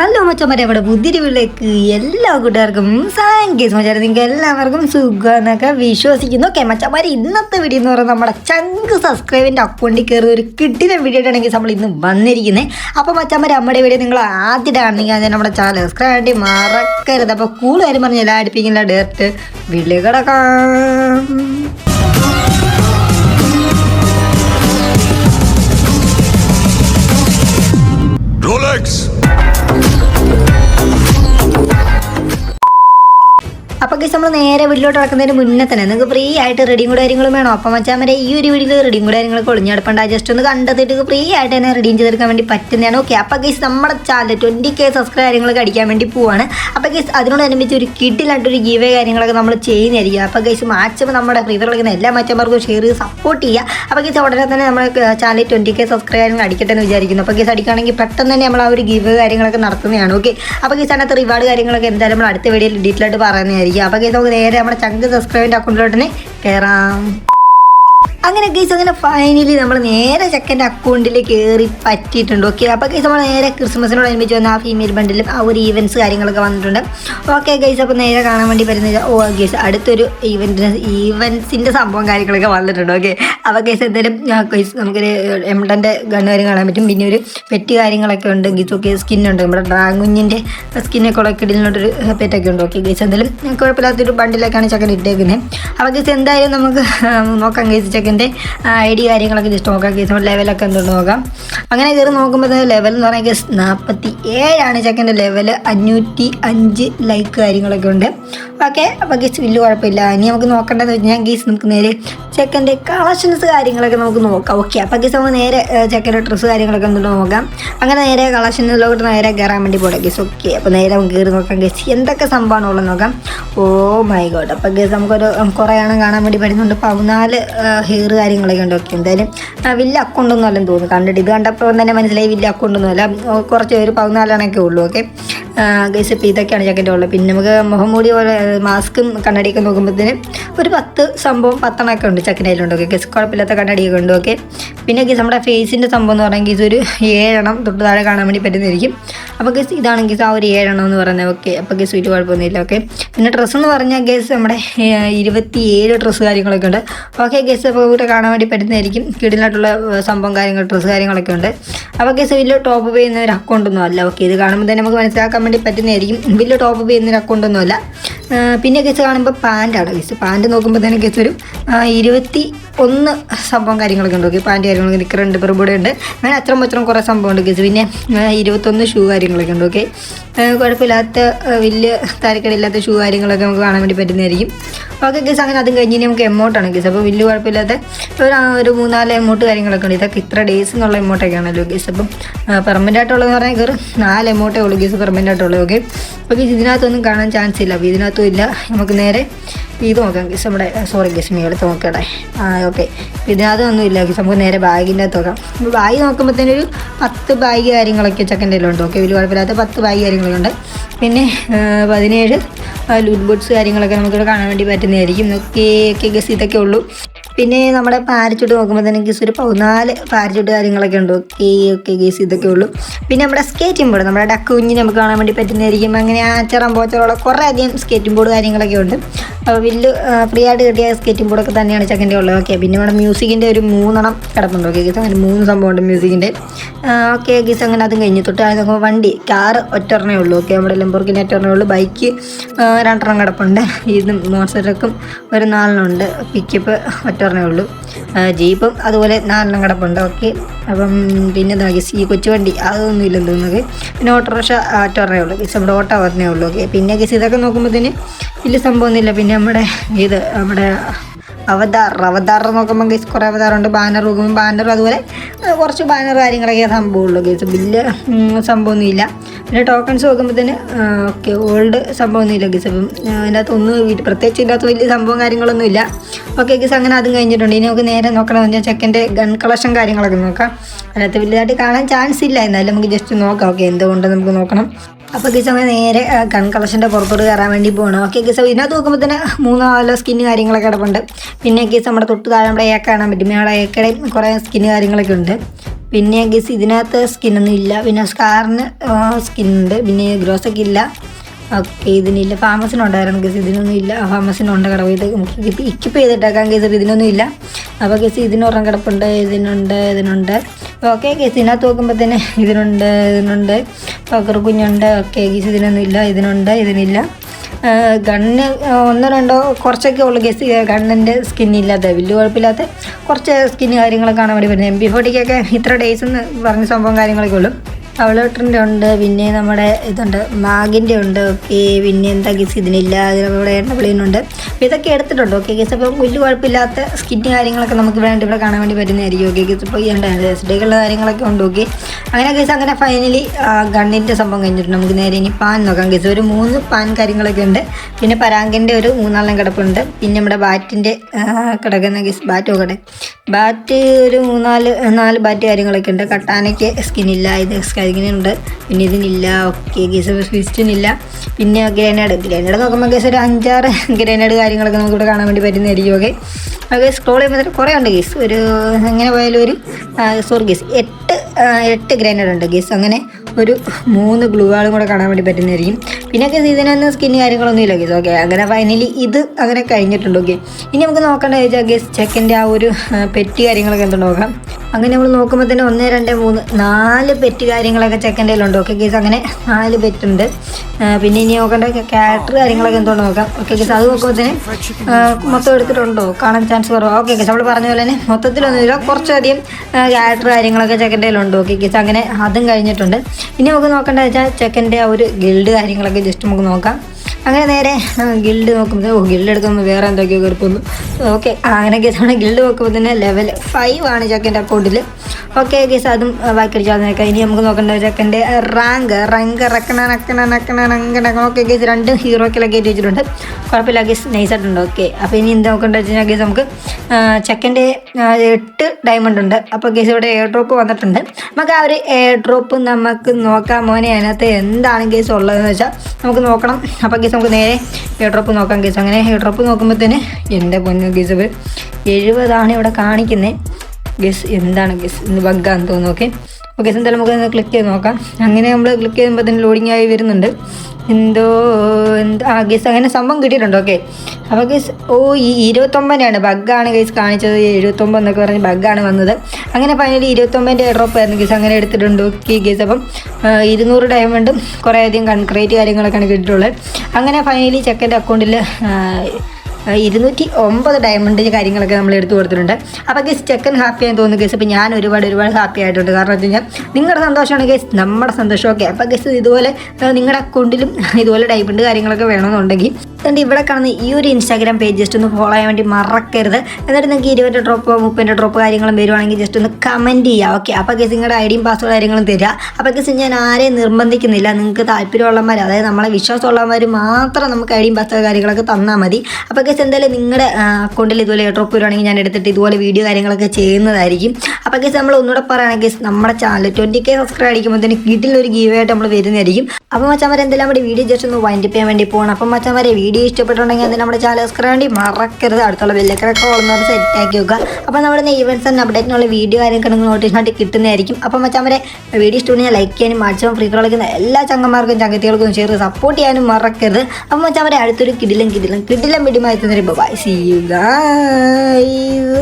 Hello മച്ചന്മാരെ നമ്മുടെ ബുദ്ധിരിവിലേക്ക് എല്ലാ കൂട്ടുകാർക്കും സാങ്കേസ് മച്ചാരെ നിങ്ങൾക്ക് എല്ലാവർക്കും സുഖമെന്നൊക്കെ വിശ്വസിക്കുന്നു. ഓക്കെ മച്ചന്മാരെ ഇന്നത്തെ വീഡിയോ എന്ന് പറയുന്നത് നമ്മുടെ ചങ്ക് സബ്സ്ക്രൈബിന്റെ അക്കൗണ്ടിൽ കയറി ഒരു കിട്ടിയ വീഡിയോ ആണെങ്കിൽ നമ്മൾ ഇന്ന് വന്നിരിക്കുന്നത് അപ്പോൾ മച്ചന്മാരെ നമ്മുടെ വീഡിയോ നിങ്ങൾ ആദ്യമായിട്ടാണെങ്കിൽ അത് നമ്മുടെ ചാനൽ സബ്സ്ക്രൈബ് ആയിട്ട് മറക്കരുത്. അപ്പോൾ കാര്യം പറഞ്ഞ് എല്ലാ അടുപ്പിക്കുന്ന ഡയറക്റ്റ് വീട്ടിലേക്ക് കിടക്കാം! അപ്പോൾ ഗൈസ് നമ്മൾ നേരെ വീട്ടിലോട്ട് ഇറക്കുന്നതിന് മുന്നേ തന്നെ നിങ്ങൾക്ക് ഫ്രീ ആയിട്ട് റെഡിയും കൂടെ കാര്യങ്ങളും വേണം? അപ്പം മച്ചാമരെ ഈ ഒരു വീഡിയോയിൽ റെഡിയും കൂടെ കാര്യങ്ങളൊക്കെ ഒളിഞ്ഞെടുപ്പണ്ട ജസ്റ്റ് ഒന്ന് കണ്ടെത്തിയിട്ട് ഫ്രീ ആയിട്ട് തന്നെ റെഡിയും ചെയ്തെടുക്കാൻ വേണ്ടി പറ്റുന്നതാണ്. ഓക്കെ അപ്പോൾ ഗൈസ് നമ്മുടെ ചാനൽ ട്വന്റി കെ സബ്സ്ക്രൈബ് കാര്യങ്ങളൊക്കെ അടിക്കാൻ വേണ്ടി പോവാണ്. അപ്പോൾ ഗൈസ് അതിനോടനുബന്ധിച്ച് ഒരു കിഡിലായിട്ടൊരു ഗീവേ കാര്യങ്ങളൊക്കെ നമ്മൾ ചെയ്യുന്നതായിരിക്കും. അപ്പോൾ ഗൈസ് മാക്സിമം നമ്മുടെ ഫ്രീ കളിക്കുന്ന എല്ലാ മറ്റന്മാർക്കും ഷെയർ സപ്പോർട്ട് ചെയ്യുക. അപ്പോൾ ഗൈസ് ഉടനെ തന്നെ നമ്മുടെ ചാനൽ ട്വന്റി കെ സബ്സ്ക്രൈബ് കാര്യങ്ങൾ അടിക്കട്ടെ എന്ന് വിചാരിക്കുന്നു. അപ്പോൾ ഗൈസ് അടിക്കുകയാണെങ്കിൽ പെട്ടെന്ന് തന്നെ നമ്മൾ ആ ഒരു ഗീവ് കാര്യങ്ങളൊക്കെ നടത്തുന്നതാണ്. ഓക്കെ അപ്പോൾ ഗൈസ് അതിനകത്ത് റിവാർഡ് കാര്യങ്ങളൊക്കെ എന്തായാലും നമ്മൾ അടുത്ത വീഡിയോയിൽ ഡീറ്റെയിൽ ആയിട്ട് പറയുന്നതായിരിക്കും. അപ്പോൾ ഗൈസ് നമുക്ക് നേരെ നമ്മുടെ ചങ്ക് സബ്സ്ക്രൈബിന്റെ അക്കൗണ്ടിലോട്ട് തന്നെ കയറാം അങ്ങനെ ഗൈസ് അങ്ങനെ ഫൈനലി നമ്മൾ നേരെ ചെക്കന്റെ അക്കൗണ്ടിൽ കയറി പറ്റിയിട്ടുണ്ട്. ഓക്കെ അപ്പോൾ ഗൈസ് നമ്മൾ നേരെ ക്രിസ്മസിനോടനുബന്ധിച്ച് വന്ന ആ ഫീമെയിൽ ബണ്ടിലും ആ ഒരു ഈവന്റ്സ് കാര്യങ്ങളൊക്കെ വന്നിട്ടുണ്ട്. ഓക്കെ ഗൈസ് അപ്പോൾ നേരെ കാണാൻ വേണ്ടി വരുന്നത് ഓ ഗൈസ് അടുത്തൊരു ഈവന്റിന് ഈവൻസിന്റെ സംഭവം കാര്യങ്ങളൊക്കെ വന്നിട്ടുണ്ട്. ഓക്കെ അപ്പോൾ ഗൈസ് എന്തായാലും ഗൈസ് നമുക്കൊരു എംഡന്റെ ഗണ്ണ് കാര്യം കാണാൻ പറ്റും. പിന്നെ ഒരു പെറ്റ് കാര്യങ്ങളൊക്കെ ഉണ്ട്. ഗീസ് ഓക്കെ സ്കിന്നുണ്ട് നമ്മുടെ ഡ്രാഗുഞ്ഞിന്റെ സ്കിന്നൊക്കെ ഉള്ള പെറ്റൊക്കെ ഉണ്ട്. ഓക്കെ ഗൈസ് എന്തായാലും കുഴപ്പമില്ലാത്തൊരു ബണ്ടിലൊക്കെയാണ് ചക്കൻ ഇട്ടേക്കുന്നത് അപ്പോൾ ഗൈസ് എന്തായാലും നമുക്ക് നോക്കാം ഗൈസ് ചെക്കന്റെ ഐ ഡി കാര്യങ്ങളൊക്കെ ജസ്റ്റ് നോക്കാം കേസ് ലെവലൊക്കെ എന്തുകൊണ്ട് നോക്കാം. അങ്ങനെ കയറി നോക്കുമ്പോൾ ലെവൽ എന്ന് കേസ് നാൽപ്പത്തി ഏഴാണ് ചെക്കന്റെ ലെവൽ അഞ്ഞൂറ്റി അഞ്ച് ലൈക്ക് കാര്യങ്ങളൊക്കെ ഉണ്ട്. ഓക്കെ അപ്പോൾ ഗീസ് വലിയ കുഴപ്പമില്ല. ഇനി നമുക്ക് നോക്കേണ്ടതെന്ന് വെച്ചാൽ ഗീസ് നമുക്ക് നേരെ ചെക്കന്റെ കളക്ഷൻസ് കാര്യങ്ങളൊക്കെ നമുക്ക് നോക്കാം. ഓക്കെ അപ്പോൾ ഗീസ് നമുക്ക് നേരെ ചെക്കന്റെ ഡ്രസ്സ് കാര്യങ്ങളൊക്കെ എന്തുകൊണ്ട് നോക്കാം. അങ്ങനെ നേരെ കളക്ഷനിലോട്ട് നേരെ കയറാൻ വേണ്ടി പോകാം ഗീസ് ഓക്കെ അപ്പോൾ നേരെ നമുക്ക് കയറി നോക്കാം ഗീസ് എന്തൊക്കെ സംഭവമാണുള്ളത് നോക്കാം. ഓ മൈ ഗോഡ് അപ്പോൾ ഗീസ് നമുക്കൊരു കുറേ ആണ് കാണാൻ വേണ്ടി പറ്റുന്നുണ്ട്. പതിനാല് ഹെയർ കാര്യങ്ങളൊക്കെ ഉണ്ട്. ഓക്കെ എന്തായാലും വലിയ അക്കൗണ്ടൊന്നും അല്ലെന്ന് തോന്നുന്നു. കണ്ടിട്ട് ഇത് കണ്ടപ്പോൾ തന്നെ മനസ്സിലായി വലിയ അക്കൗണ്ട് അല്ല ഓ, കുറച്ച് ഒരു പതിനാലെണ്ണൊക്കെ ഉള്ളൂ ഓക്കെ ഗൈസ് ഇപ്പോൾ ഇതൊക്കെയാണ് ജാക്കറ്റ് ഉള്ളത് പിന്നെ നമുക്ക് മുഖം മൂടി പോലെ മാസ്കും കണ്ണടിയൊക്കെ നോക്കുമ്പോഴത്തേന് ഒരു പത്ത് സംഭവം പത്തെണ്ണമൊക്കെ ഉണ്ട് ചക്കനയിലുണ്ട് ഓക്കെ ഗസ് കുഴപ്പമില്ലാത്ത കണ്ണടിയൊക്കെ ഉണ്ട് ഓക്കെ പിന്നെ ഗൈസ് നമ്മുടെ ഫേസിന്റെ സംഭവം എന്ന് പറഞ്ഞാൽ ഗീസ് ഒരു ഏഴെണ്ണം തൊട്ട് താഴെ കാണാൻ വേണ്ടി പറ്റുന്നതായിരിക്കും. അപ്പോൾ ഗസ് ഇതാണ് ആ ഒരു ഏഴെണ്ണം എന്ന് പറയുന്നത് ഓക്കെ അപ്പോൾ ഗസ് വീട്ടിൽ കുഴപ്പമൊന്നുമില്ല ഓക്കെ പിന്നെ ഡ്രസ്സ് എന്ന് പറഞ്ഞാൽ ഗസ് നമ്മുടെ ഇരുപത്തി ഏഴ് ഡ്രസ്സ് കാര്യങ്ങളൊക്കെ ഉണ്ട്. ഓക്കെ ഗസ് അപ്പോൾ ഇവിടെ കാണാൻ വേണ്ടി പറ്റുന്നതായിരിക്കും. കിടിലായിട്ടുള്ള സംഭവം കാര്യങ്ങൾ ഡ്രസ്സ് കാര്യങ്ങളൊക്കെ ഉണ്ട്. അപ്പോൾ ഗസ് വലിയ ടോപ്പ് ചെയ്യുന്ന ഒരു അക്കൗണ്ടൊന്നും അല്ല ഓക്കെ ഇത് കാണുമ്പോൾ തന്നെ നമുക്ക് വേണ്ടി പറ്റുന്നതായിരിക്കും. വലിയ ടോപ്പ് ചെയ്യുന്ന അക്കൗണ്ടൊന്നുമല്ല പിന്നെ ഗസ് കാണുമ്പോൾ പാന്റാണ് ഗസ് പാന്റ് നോക്കുമ്പോൾ തന്നെ ഗസ് ഒരു ഇരുപത്തി ഒന്ന് സംഭവം കാര്യങ്ങളൊക്കെ ഉണ്ട്. ഓക്കെ പാന്റ് കാര്യങ്ങളൊക്കെ നിൽക്കുന്നുണ്ട് പെറുപൂടെ ഉണ്ട്. അങ്ങനെ അത്രയും അത്രയും കുറേ സംഭവമുണ്ട് ഗസ് പിന്നെ ഇരുപത്തൊന്ന് ഷൂ കാര്യങ്ങളൊക്കെ ഉണ്ട്. ഓക്കെ കുഴപ്പമില്ലാത്ത വലിയ താരക്കടില്ലാത്ത ഷൂ കാര്യങ്ങളൊക്കെ നമുക്ക് കാണാൻ വേണ്ടി പറ്റുന്നതായിരിക്കും. ഓക്കെ ഗസ് അങ്ങനെ അതും കഴിഞ്ഞ് നമുക്ക് എമൗണ്ടാണ് ഗസ് അപ്പോൾ വലിയ കുഴപ്പമില്ലാത്ത ഒരു ഒരു മൂന്നാൽ എമൗണ്ട് കാര്യങ്ങളൊക്കെ ഉണ്ട്. ഇതൊക്കെ ഇത്ര ഡേയ്സ് എന്നുള്ള എമൗണ്ടൊക്കെ ആണല്ലോ ഗസ് അപ്പം പെർമനന്റ് ആയിട്ടുള്ളതെന്ന് പറഞ്ഞാൽ കയറും നാല് എമൗണ്ടേ ഉള്ളൂ ഗസ് പെർമനന്റ് ആയിട്ടുള്ളത് ഓക്കെ ഓക്കെ ഇതിനകത്തൊന്നും കാണാൻ ചാൻസ് ഇല്ല. അപ്പോൾ ഇതിനകത്തും ഇല്ല. നമുക്ക് നേരെ ഇത് നോക്കാം. ഗസ് നമ്മുടെ സോറി ഗസ് മേളത്ത് നോക്കട്ടെ. ആ ഓക്കെ ഇതിനകത്തൊന്നും ഇല്ല. ഗസ് നമുക്ക് നേരെ ബാഗിന്റെ അകത്ത് നോക്കാം. അപ്പോൾ ബാഗ് തന്നെ ഒരു പത്ത് ബാഗ് കാര്യങ്ങളൊക്കെ ചെക്കന്റെ ഉണ്ട് ഓക്കെ വലിയ കുഴപ്പമില്ലാത്ത പത്ത് ബാഗ് കാര്യങ്ങളൊക്കെ ഉണ്ട് പിന്നെ പതിനേഴ് ലൂട്ട് ബോട്ട്സ് കാര്യങ്ങളൊക്കെ നമുക്കിവിടെ കാണാൻ വേണ്ടി പറ്റുന്നതായിരിക്കും. ഓക്കെ ഓക്കെ ഗസ് ഇതൊക്കെ ഉള്ളൂ. പിന്നെ നമ്മുടെ പാരച്ചൂട്ട് നോക്കുമ്പോൾ തന്നെ ഗീസ് ഒരു പതിനാല് പാരച്ചൂട്ട് കാര്യങ്ങളൊക്കെ ഉണ്ട്. ഓക്കെ ഓക്കെ ഗീസ് ഇതൊക്കെ ഉള്ളൂ. പിന്നെ നമ്മുടെ സ്കേറ്റിംഗ് ബോർഡ് നമ്മുടെ ഡക്ക് കുഞ്ഞിന് നമുക്ക് കാണാൻ വേണ്ടി പറ്റുന്നതായിരിക്കും. അങ്ങനെ ആച്ചറം പോച്ചറുള്ള കുറേ അധികം സ്കേറ്റിംഗ് ബോർഡ് കാര്യങ്ങളൊക്കെ ഉണ്ട്. അപ്പോൾ വലിയ ഫ്രീ ആയിട്ട് കിട്ടിയ സ്കേറ്റിംഗ് ബോർഡൊക്കെ തന്നെയാണ് ചെക്കന്റെ ഉള്ളത്. ഓക്കെ പിന്നെ നമ്മുടെ മ്യൂസിക്കിന്റെ ഒരു മൂന്നെണ്ണം കിടപ്പുണ്ട്. ഓക്കെ ഗീസ് അങ്ങനെ മൂന്ന് സംഭവമുണ്ട് മ്യൂസിക്കിന്റെ. ഓക്കെ ഗീസ് അങ്ങനെ അതും കഴിഞ്ഞ്. തൊട്ട് അത് നോക്കുമ്പോൾ വണ്ടി കാറ് ഒറ്റൊരെണ്ണേ ഉള്ളൂ. ഓക്കെ നമ്മുടെ ലംബോർക്കിന്റെ ഒറ്റൊരെണ്ണേ ഉള്ളൂ. ബൈക്ക് രണ്ടെണ്ണം കിടപ്പുണ്ട്. ഇതും മോൺസറക്കും ഒരു നാലെണ്ണമുണ്ട് പിക്കപ്പ് ഒറ്റൊരെണ്ണേ ഉള്ളൂ. ജീപ്പും അതുപോലെ നാലെണ്ണം കിടപ്പുണ്ട്. ഓക്കെ. അപ്പം പിന്നെ ഗീസ് ഈ കൊച്ചുവണ്ടി അതൊന്നും ഇല്ലെന്ന് തോന്നുന്നത് പിന്നെ ഓട്ടോറിക്ഷ ഒറ്റൊരെണ്ണേ ഉള്ളൂ. ഗീസ് നമ്മുടെ ഓട്ടോ പറഞ്ഞേ ഉള്ളൂ. ഓക്കെ. പിന്നെ ഗീസ് ഇതൊക്കെ നോക്കുമ്പോഴത്തേന് വലിയ സംഭവമൊന്നുമില്ല. പിന്നെ നമ്മുടെ ഇത് നമ്മുടെ അവതാർ അവതാർ നോക്കുമ്പോൾ ഗസ് കുറേ അവതാറുണ്ട്. ബാനർ നോക്കുമ്പോൾ ബാനർ അതുപോലെ കുറച്ച് ബാനർ കാര്യങ്ങളൊക്കെ സംഭവമുള്ളൂ ഗസ്. വലിയ സംഭവമൊന്നുമില്ല. പിന്നെ ടോക്കൺസ് നോക്കുമ്പോഴത്തേന് ഓക്കെ ഓൾഡ് സംഭവമൊന്നുമില്ല ഗസ്. അപ്പം അതിനകത്ത് ഒന്നും പ്രത്യേകിച്ച് ഇതിനകത്ത് വലിയ സംഭവം കാര്യങ്ങളൊന്നും ഇല്ല ഓക്കെ ഗീസ് അങ്ങനെ അതും കഴിഞ്ഞിട്ടുണ്ട്. ഇനി നമുക്ക് നേരെ നോക്കണമെന്ന് വെച്ചാൽ ചെക്കന്റെ ഗൺ കളക്ഷൻ കാര്യങ്ങളൊക്കെ നോക്കാം. അതിനകത്ത് വലുതായിട്ട് കാണാൻ ചാൻസ് ഇല്ല. എന്നാലും നമുക്ക് ജസ്റ്റ് നോക്കാം. ഓക്കെ എന്തുകൊണ്ട് നമുക്ക് നോക്കണം. അപ്പോൾ ഗീസ് അങ്ങനെ നേരെ ഗൺ കളക്ഷന്റെ പുറത്തോട്ട് കയറാൻ വേണ്ടി പോകണം ഓക്കെ ഗീസ് ഇതിനകത്ത് നോക്കുമ്പോൾ തന്നെ മൂന്ന് നാലോ സ്കിന്ന് കാര്യങ്ങളൊക്കെ കിടപ്പുണ്ട്. പിന്നെ ഗീസ് നമ്മുടെ തൊട്ട് താഴെ നമ്മുടെ ഏക്ക കാണാൻ പറ്റും. ഞങ്ങളുടെ ഏക്കയുടെയും കുറേ സ്കിന്ന് കാര്യങ്ങളൊക്കെ ഉണ്ട്. പിന്നെ ഗീസ് ഇതിനകത്ത് സ്കിന്നൊന്നും ഇല്ല. പിന്നെ സ്കാറിന് സ്കിന്നുണ്ട് പിന്നെ ഗ്രോസൊക്കെ ഇല്ല. ഓക്കെ ഇതിനില്ല ഫാമസിനുണ്ടായിരുന്നു ഗസ് ഇതിനൊന്നും ഇല്ല ഫാമസിനുണ്ട് കടവ് ഇത് ഇക്കിപ്പ് ചെയ്തിട്ടേക്കാം ഗസ് ഇതിനൊന്നും ഇല്ല അപ്പോൾ ഗസ് ഇതിനൊരെണ്ണം കിടപ്പുണ്ട്. ഇതിനുണ്ട് ഇതിനുണ്ട്. ഓക്കെ ഗസ് ഇതിനകത്ത് നോക്കുമ്പോൾ തന്നെ ഇതിനുണ്ട് ഇതിനുണ്ട്. പക്കർ കുഞ്ഞുണ്ട്. ഓക്കെ ഗസ് ഇതിനൊന്നും ഇല്ല ഇതിനുണ്ട് ഇതിനില്ല. ഗണ്ണ് ഒന്നോ രണ്ടോ കുറച്ചൊക്കെ ഉള്ളു ഗസ് ഗണ്ണിന്റെ സ്കിന്നില്ലാത്ത വലിയ കുഴപ്പമില്ലാത്ത കുറച്ച് സ്കിന്ന് കാര്യങ്ങളൊക്കെ കാണാൻ വേണ്ടി വരുന്നത് എം ബി ഫോർട്ടിക്കൊക്കെ ഇത്ര ഡേയ്സ് എന്ന് പറഞ്ഞ സംഭവം കാര്യങ്ങളൊക്കെ ഉള്ളു. അവളോട്ടറിന്റെ ഉണ്ട് പിന്നെ നമ്മുടെ ഇതുണ്ട് മാഗിന്റെ ഉണ്ട് ഓക്കെ പിന്നെ എന്താ ഗസ് ഇതിനില്ല അതിവിടെ എണ്ണവിളിയുന്നുണ്ട് അപ്പോൾ ഇതൊക്കെ എടുത്തിട്ടുണ്ട് ഓക്കെ ഗസ് അപ്പോൾ വലിയ കുഴപ്പമില്ലാത്ത സ്കിന്നും കാര്യങ്ങളൊക്കെ നമുക്ക് വേണ്ടി ഇവിടെ കാണാൻ വേണ്ടി പറ്റുന്നതായിരിക്കും ഓക്കെ ഗസ് ഇപ്പോൾ ഡികളുടെ കാര്യങ്ങളൊക്കെ ഉണ്ട് ഓക്കെ അങ്ങനെ ഗസ് അങ്ങനെ ഫൈനലി ഗണ്ണിന്റെ സംഭവം കഴിഞ്ഞിട്ടുണ്ട്. നമുക്ക് നേരെ ഇനി പാൻ നോക്കാം ഗസ് ഒരു മൂന്ന് പാൻ കാര്യങ്ങളൊക്കെ ഉണ്ട്. പിന്നെ പരാങ്കിന്റെ ഒരു മൂന്നാലെണ്ണം കിടപ്പുണ്ട്. പിന്നെ നമ്മുടെ ബാറ്റിന്റെ കിടക്കുന്ന ഗസ് ബാറ്റ് നോക്കട്ടെ. ബാറ്റ് ഒരു മൂന്നാൽ നാല് ബാറ്റ് കാര്യങ്ങളൊക്കെ ഉണ്ട്. കട്ടാനയ്ക്ക് സ്കിന്നില്ല ഇത് സ്കിന്നുണ്ട് പിന്നെ ഇതിനില്ല ഓക്കെ ഗീസ് സ്വിസ്റ്റിനില്ല പിന്നെ ഗ്രനേഡ് ഗ്രനേഡ് നോക്കുമ്പോൾ ഗീസ് ഒരു അഞ്ചാറ് ഗ്രനേഡ് കാര്യങ്ങളൊക്കെ നമുക്കിവിടെ കാണാൻ വേണ്ടി പറ്റുന്നതായിരിക്കും ഓക്കെ ഓക്കെ സ്ക്രോൾ ചെയ്യുമ്പോൾ കുറേ ഉണ്ട് ഗീസ് ഒരു എങ്ങനെ പോയാലും ഒരു സോറി ഗീസ് എട്ട് എട്ട് ഗ്രനേഡ് ഉണ്ട് ഗീസ് അങ്ങനെ ഒരു മൂന്ന് ഗ്ലൂ വാളും കൂടെ കാണാൻ വേണ്ടി പറ്റുന്നതായിരിക്കും. പിന്നെ ഒക്കെ ഇതിനൊന്നും സ്കിന്ന് കാര്യങ്ങളൊന്നും ഇല്ല ഗീസ് ഓക്കെ അങ്ങനെ ഫൈനലി ഇത് അങ്ങനെ കഴിഞ്ഞിട്ടുണ്ട് ഓക്കെ ഇനി നമുക്ക് നോക്കേണ്ട വെച്ചാൽ ഗീസ് ചെക്കന്റെ ആ ഒരു പെറ്റി കാര്യങ്ങളൊക്കെ എന്തുണ്ട് നോക്കാം. അങ്ങനെ നമ്മൾ നോക്കുമ്പോൾ തന്നെ ഒന്ന് രണ്ട് മൂന്ന് നാല് പെറ്റ് കാര്യങ്ങളൊക്കെ ചെക്കന്റെ കയ്യിലുണ്ട്. ഓക്കെ കേസ് അങ്ങനെ നാല് പെറ്റുണ്ട് പിന്നെ ഇനി നോക്കേണ്ട ക്യാരക്ടർ കാര്യങ്ങളൊക്കെ എന്തുകൊണ്ട് നോക്കാം? ഓക്കെ കേസ് അത് നോക്കുമ്പോൾ തന്നെ മൊത്തം എടുത്തിട്ടുണ്ടോ? കാണാൻ ചാൻസ് കുറവ്. ഓക്കെ കേസ് നമ്മൾ പറഞ്ഞ പോലെ തന്നെ മൊത്തത്തിലൊന്നുമില്ല കുറച്ചധികം ക്യാരക്ടർ കാര്യങ്ങളൊക്കെ ചെക്കന്റെ കയ്യിലുണ്ട്. ഓക്കെ കേസ് അങ്ങനെ അതും കഴിഞ്ഞിട്ടുണ്ട്. ഇനി നമുക്ക് നോക്കേണ്ടത് വെച്ചാൽ ചെക്കന്റെ ആ ഒരു ഗിൽഡ് കാര്യങ്ങളൊക്കെ ജസ്റ്റ് നമുക്ക് നോക്കാം. അങ്ങനെ നേരെ ഗിൽഡ് നോക്കുമ്പോൾ ഓ ഗിൽഡ് എടുക്കുമ്പോൾ വേറെ എന്തൊക്കെയോ കയറിപ്പോന്നു. ഓക്കെ അങ്ങനെ കേസ് ആണ്. ഗിൽഡ് നോക്കുമ്പോൾ തന്നെ ലെവൽ ഫൈവ് ആണ് ചെക്കന്റെ അക്കൗണ്ടിൽ ഓക്കെ കേസ് അതും അടിച്ചാൽ നോക്കാം ഇനി നമുക്ക് നോക്കേണ്ട ചെക്കന്റെ റാങ്ക് റാങ്ക് റക്കണ നക്കണ നക്കണ അങ്ങനെ ഓക്കെ കേസ് രണ്ട് ഹീറോക്കിലൊക്കെ കയറ്റി വെച്ചിട്ടുണ്ട്. കുഴപ്പമില്ല കേസ് നൈസായിട്ടുണ്ട് ഓക്കെ അപ്പോൾ ഇനി എന്താ നോക്കേണ്ടത് വെച്ച് കഴിഞ്ഞാൽ കേസ് നമുക്ക് ചെക്കന്റെ എട്ട് ഡയമണ്ട് ഉണ്ട്. അപ്പോൾ കേസ് ഇവിടെ എയർ ഡ്രോപ്പ് വന്നിട്ടുണ്ട്. നമുക്ക് ആ ഒരു എയർ ഡ്രോപ്പ് നമുക്ക് നോക്കാം മോനെ. അതിനകത്ത് എന്താണ് കേസ് ഉള്ളതെന്ന് വെച്ചാൽ നമുക്ക് നോക്കണം. അപ്പോൾ കേസ് നമുക്ക് നേരെ ഹെയർ ഡ്രോപ്പ് നോക്കാം ഗീസ്. അങ്ങനെ ഹെയർ ഡ്രോപ്പ് നോക്കുമ്പോൾ തന്നെ എന്റെ പൊന്നു ഗീസ് എഴുപതാണ് ഇവിടെ കാണിക്കുന്നത് ഗസ് എന്താണ് ഗസ്? ഇന്ന് ബഗ്ഗാന്ന് തോന്നുന്നു ഓക്കെ ഓക്കെ എന്തായാലും നമുക്ക് ക്ലിക്ക് ചെയ്ത് നോക്കാം. അങ്ങനെ നമ്മൾ ക്ലിക്ക് ചെയ്യുമ്പോൾ തന്നെ ലോഡിംഗ് ആയി വരുന്നുണ്ട്. എന്തോ എന്താ ആ ഗീസ് അങ്ങനെ സംഭവം കിട്ടിയിട്ടുണ്ട്. ഓക്കെ അപ്പോൾ ഗീസ് ഓ ഈ ഇരുപത്തൊമ്പതിനാണ്. ബഗ്ഗാണ് ഗൈസ് കാണിച്ചത്. എഴുപത്തൊമ്പത് എന്നൊക്കെ പറഞ്ഞ് ബഗ്ഗാണ് വന്നത്. അങ്ങനെ ഫൈനലി ഇരുപത്തൊമ്പതിന്റെ ഡ്രോപ്പ് ആയിരുന്നു ഗീസ് അങ്ങനെ എടുത്തിട്ടുണ്ട്. ഓക്കെ ഗീസ് അപ്പം ഇരുന്നൂറ് ഡയമണ്ടും കുറേ അധികം കൺക്രീറ്റ് കാര്യങ്ങളൊക്കെയാണ് കിട്ടിയിട്ടുള്ളത്. അങ്ങനെ ഫൈനലി ചെക്കന്റെ അക്കൗണ്ടിൽ ഇരുന്നൂറ്റി ഒമ്പത് ഡയമണ്ട് കാര്യങ്ങളൊക്കെ നമ്മൾ എടുത്തു കൊടുത്തിട്ടുണ്ട്. അപ്പോൾ ഗസ് ചെക്കൻ ഹാപ്പി ആയി തോന്നുന്നു ഗസ് അപ്പോൾ ഞാൻ ഒരുപാട് ഒരുപാട് ഹാപ്പി ആയിട്ടുണ്ട്. കാരണം വെച്ച് കഴിഞ്ഞാൽ നിങ്ങളുടെ സന്തോഷമാണ് ഗസ് നമ്മുടെ സന്തോഷമൊക്കെ അപ്പോൾ ഗസ് ഇതുപോലെ നിങ്ങളുടെ അക്കൗണ്ടിലും ഇതുപോലെ ഡയമണ്ട് കാര്യങ്ങളൊക്കെ വേണമെന്നുണ്ടെങ്കിൽ എന്നിട്ട് ഇവിടെ കാണുന്ന ഈ ഒരു ഇൻസ്റ്റാഗ്രാം പേജ് ജസ്റ്റ് ഒന്ന് ഫോളോ ചെയ്യാൻ വേണ്ടി മറക്കരുത്. എന്നിട്ട് നിങ്ങൾക്ക് ഇരുപത് ഡ്രോപ്പ് മുപ്പതിന്റെ ഡ്രോപ്പ് കാര്യങ്ങളും വരുവാണെങ്കിൽ ജസ്റ്റ് ഒന്ന് കമന്റ് ചെയ്യുക ഓക്കെ അപ്പോൾ ഗസ് നിങ്ങളുടെ ഐഡിയും പാസ്വേഡ് കാര്യങ്ങളും തരിക അപ്പോൾ ഗസ് ഞാൻ ആരെയും നിർബന്ധിക്കുന്നില്ല. നിങ്ങൾക്ക് താല്പര്യമുള്ളവന്മാർ അതായത് നമ്മളെ വിശ്വാസമുള്ളവന്മാർ മാത്രം നമുക്ക് ഐഡിയും പാസ്വേഡ് കാര്യങ്ങളൊക്കെ തന്നാൽ മതി. അപ്പോൾ ഗസ് എന്തായാലും നിങ്ങളുടെ അക്കൗണ്ടിൽ ഇതുപോലെ ഡ്രോപ്പ് വരുവാണെങ്കിൽ ഞാൻ എടുത്തിട്ട് ഇതുപോലെ വീഡിയോ കാര്യങ്ങളൊക്കെ ചെയ്യുന്നതായിരിക്കും. അപ്പോൾ ഗസ് നമ്മൾ ഒന്നുകൂടെ പറയുകയാണെങ്കിൽ നമ്മുടെ ചാനൽ ട്വന്റി കെ സബ്സ്ക്രൈബ് അടിക്കുമ്പോൾ തന്നെ വീട്ടിലൊരു ഗീവ് ആയിട്ട് നമ്മൾ വരുന്നതായിരിക്കും. അപ്പോൾ മച്ചാമാരെ എന്തെല്ലാം നമ്മുടെ വീഡിയോ ജസ്റ്റ് ഒന്ന് വൈൻഡ് ചെയ്യാൻ വേണ്ടി പോകണം അപ്പം മച്ചാമാരെ വീഡിയോ ഇഷ്ടപ്പെട്ടുണ്ടെങ്കിൽ അത് നമ്മുടെ ചാനൽ സബ്സ്ക്രൈബ് വേണ്ടി മറക്കരുത്. അടുത്തുള്ള ബെല്ലൊക്കെ ഉള്ളവർ സെറ്റ് ആക്കി വെക്കുക. അപ്പോൾ നമ്മുടെ ഈവൻസ് ആൻഡ് അപ്ഡേറ്റിനുള്ള വീഡിയോ കാര്യങ്ങളൊക്കെ നിങ്ങൾ നോട്ടീഷനായിട്ട് കിട്ടുന്നതായിരിക്കും. അപ്പോൾ മച്ചാമാരെ വീഡിയോ ഇഷ്ടമുണ്ടെങ്കിൽ ലൈക്ക് ചെയ്യാനും മാക്സിമം ഫ്രീ കളിക്കുന്ന എല്ലാ ചങ്ങന്മാർക്കും ചങ്ങത്തികൾക്കും ഷെയർ സപ്പോർട്ട് ചെയ്യാനും മറക്കരുത്. അപ്പോൾ മച്ചാമാരെ അടുത്തൊരു കിടിലും കിടിലും കിടിലും വീഡിയോ എത്തുന്നവരെ ബൈ സി യു ഗൈസ്